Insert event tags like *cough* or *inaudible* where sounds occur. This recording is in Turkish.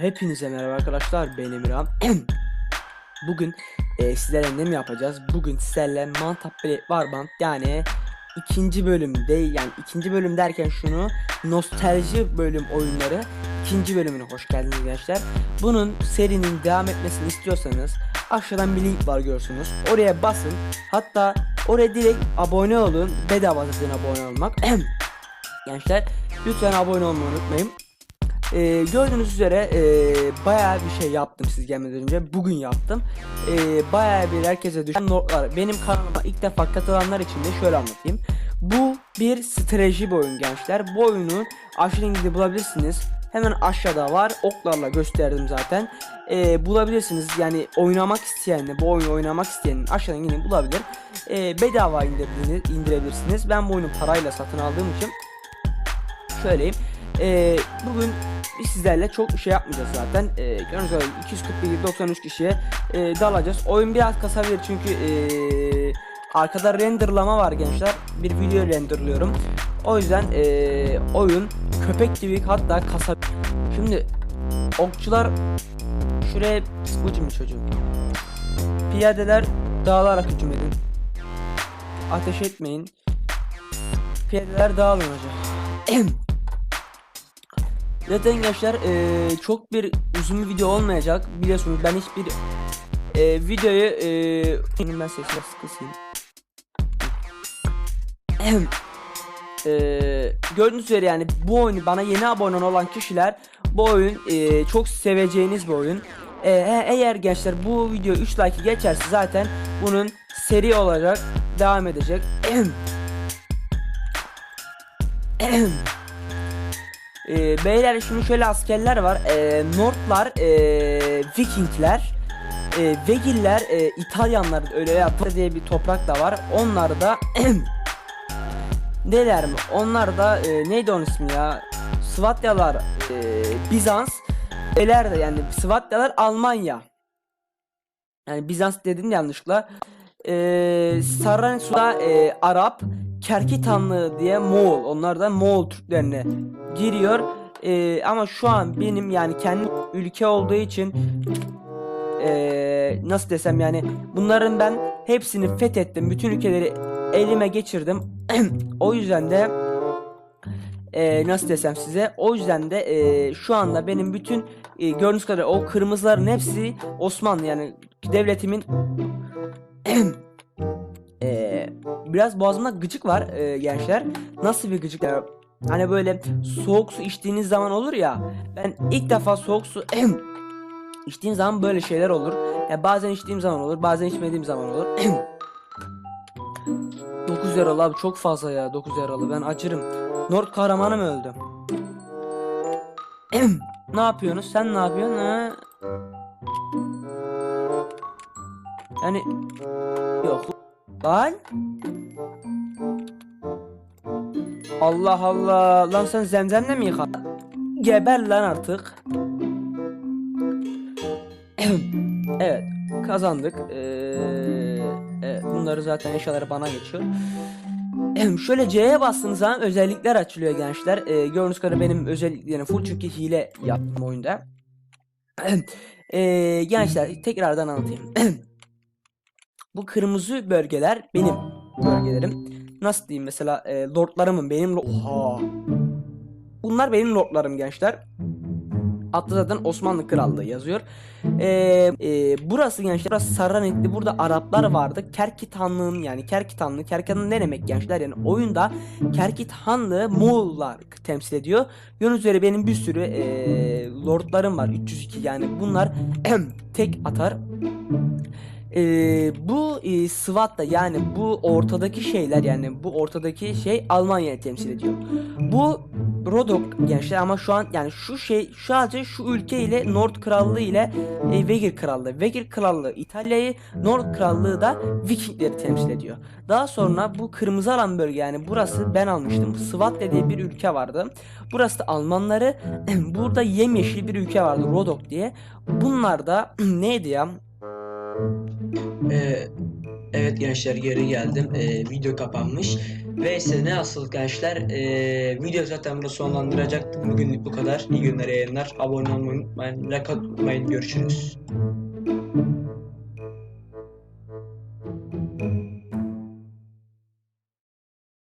Hepinize merhaba arkadaşlar ben Emirhan *clears throat* Bugün e, sizlerle ne mi yapacağız? Bugün sizlerle Mantap Blade Warband yani ikinci bölümde yani ikinci bölüm derken şunu nostalji bölüm oyunları ikinci bölümüne hoş geldiniz gençler. Bunun serinin devam etmesini istiyorsanız aşağıdan bir link var görürsünüz. Oraya basın. Hatta oraya direkt abone olun. Bedava zaten abone olmak. *clears throat* gençler lütfen abone olmayı unutmayın. Ee, gördüğünüz üzere e, bayağı bir şey yaptım siz gelmeden önce. Bugün yaptım. Ee, bayağı bir herkese düşen notlar. Benim kanalıma ilk defa katılanlar için de şöyle anlatayım. Bu bir strateji bir oyun gençler. Bu oyunu aşağı linkinde bulabilirsiniz. Hemen aşağıda var. Oklarla gösterdim zaten. Ee, bulabilirsiniz. Yani oynamak isteyen bu oyunu oynamak isteyenin aşağıdan yine bulabilir. Ee, bedava indirebilirsiniz. Ben bu oyunu parayla satın aldığım için söyleyeyim. Ee, bugün sizlerle çok şey yapmayacağız zaten. Ee, gördüğünüz gibi 241 93 kişiye e, dalacağız. Oyun biraz kasabilir çünkü e, arkada renderlama var gençler. Bir video renderlıyorum. O yüzden e, oyun köpek gibi hatta kasa. Şimdi okçular şuraya mı çocuğum? Piyadeler dağılarak hücum edin. Ateş etmeyin. Piyadeler dağılın hocam. *clears throat* Zaten gençler eee, çok bir uzun bir video olmayacak biliyorsunuz ben hiçbir eee, videoyu eee ben sesini kısayım. Eee, gördüğünüz üzere yani bu oyunu bana yeni abone olan kişiler bu oyun eee, çok seveceğiniz bir oyun. Eee, e- eğer gençler bu video 3 like geçerse zaten bunun seri olacak devam edecek. Ee, beyler şimdi şöyle askerler var. Ee, Northlar, ee, Vikingler, ee, Vegiller, ee, İtalyanlar öyle yaptı diye bir toprak da var. Onlar da *clears throat* neler mi? Onlar da ee, neydi onun ismi ya? Svatyalar, ee, Bizans, Beyler de yani Svatyalar Almanya. Yani Bizans dedim yanlışlıkla. Ee, Sarransu'da ee, Arap, Kerkitanlı diye Moğol. Onlar da Moğol Türklerine giriyor. Ee, ama şu an benim yani kendi ülke olduğu için ee, nasıl desem yani bunların ben hepsini fethettim. Bütün ülkeleri elime geçirdim. *clears throat* o yüzden de ee, nasıl desem size o yüzden de ee, şu anda benim bütün ee, gördüğünüz kadar o kırmızıların hepsi Osmanlı yani devletimin *clears throat* ee, biraz boğazımda gıcık var ee, gençler. Nasıl bir gıcık ya? Hani böyle soğuk su içtiğiniz zaman olur ya. Ben ilk defa soğuk su *clears throat* içtiğim zaman böyle şeyler olur. Ya bazen içtiğim zaman olur, bazen içmediğim zaman olur. *clears throat* 9 yaralı abi çok fazla ya 9 yaralı ben acırım. Nord kahramanı mı öldü? *clears throat* ne yapıyorsunuz? Sen ne yapıyorsun? Ha? Yani yok. Lan Allah Allah lan sen zemzemle mi yıkadın? Geber lan artık. *clears throat* evet kazandık. Ee, evet, bunları zaten eşyaları bana geçiyor. *clears throat* Şöyle C'ye bastığınız zaman özellikler açılıyor gençler. Ee, gördüğünüz kadar benim özelliklerim full çünkü hile yaptım oyunda. *clears throat* ee, gençler tekrardan anlatayım. Bu kırmızı bölgeler benim bölgelerim. Nasıl diyeyim mesela e, lordlarımın benim Oha. Bunlar benim lordlarım gençler. Altta zaten Osmanlı Krallığı yazıyor. Ee, e, burası gençler burası Sarranetli. Burada Araplar vardı. Kerkit Hanlığı'nın yani Kerkit Hanlığı. Kerkit Hanlığı ne demek gençler? Yani oyunda Kerkit Hanlığı Moğollar temsil ediyor. Gördüğünüz üzere benim bir sürü e, lordlarım var. 302 yani bunlar *clears throat* tek atar. Ee, bu e, SWAT'ta yani bu ortadaki şeyler yani bu ortadaki şey Almanya'yı temsil ediyor. Bu Rodok gençler ama şu an yani şu şey sadece şu ülke ile Nord Krallığı ile e, Vegir Krallığı. Vegir Krallığı İtalya'yı, Nord Krallığı da Vikingleri temsil ediyor. Daha sonra bu kırmızı alan bölge yani burası ben almıştım. SWAT dediği bir ülke vardı. Burası da Almanları. *clears throat* Burada yemyeşil bir ülke vardı Rodok diye. Bunlar da *clears throat* neydi ya? Ee, evet gençler geri geldim. Ee, video kapanmış. Neyse ne asıl gençler eee video zaten burada sonlandıracaktım. Bugünlük bu kadar. İyi günler yayınlar. Abone olmayı unutmayın. Like atmayın. Görüşürüz.